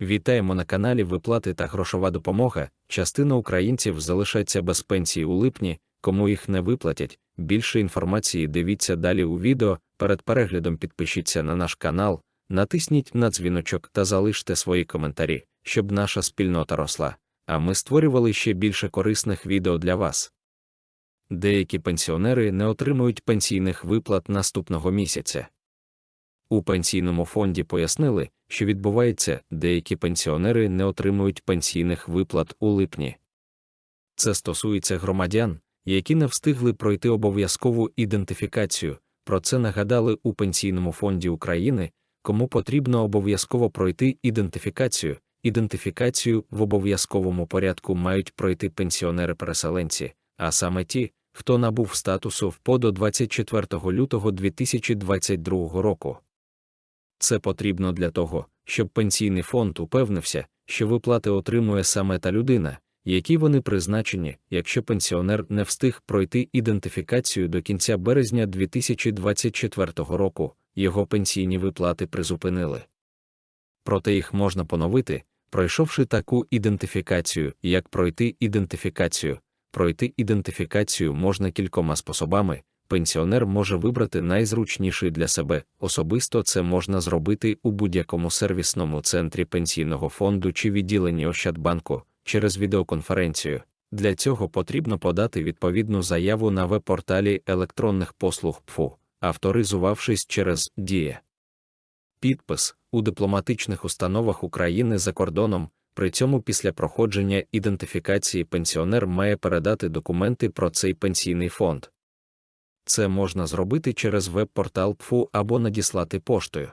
Вітаємо на каналі Виплати та грошова допомога. Частина українців залишаться без пенсії у липні, кому їх не виплатять. Більше інформації дивіться далі у відео. Перед переглядом підпишіться на наш канал, натисніть на дзвіночок та залиште свої коментарі, щоб наша спільнота росла, а ми створювали ще більше корисних відео для вас. Деякі пенсіонери не отримують пенсійних виплат наступного місяця. У пенсійному фонді пояснили, що відбувається, деякі пенсіонери не отримують пенсійних виплат у липні. Це стосується громадян, які не встигли пройти обов'язкову ідентифікацію. Про це нагадали у Пенсійному фонді України, кому потрібно обов'язково пройти ідентифікацію. Ідентифікацію в обов'язковому порядку мають пройти пенсіонери-переселенці, а саме ті, хто набув статусу ВПО до 24 лютого 2022 року. Це потрібно для того, щоб пенсійний фонд упевнився, що виплати отримує саме та людина, які вони призначені, якщо пенсіонер не встиг пройти ідентифікацію до кінця березня 2024 року, його пенсійні виплати призупинили. Проте їх можна поновити, пройшовши таку ідентифікацію, як пройти ідентифікацію. Пройти ідентифікацію можна кількома способами. Пенсіонер може вибрати найзручніший для себе. Особисто це можна зробити у будь-якому сервісному центрі пенсійного фонду чи відділенні Ощадбанку через відеоконференцію. Для цього потрібно подати відповідну заяву на веб-порталі електронних послуг ПФУ, авторизувавшись через Дія. Підпис у дипломатичних установах України за кордоном. При цьому після проходження ідентифікації пенсіонер має передати документи про цей пенсійний фонд. Це можна зробити через веб-портал ПФУ або надіслати поштою.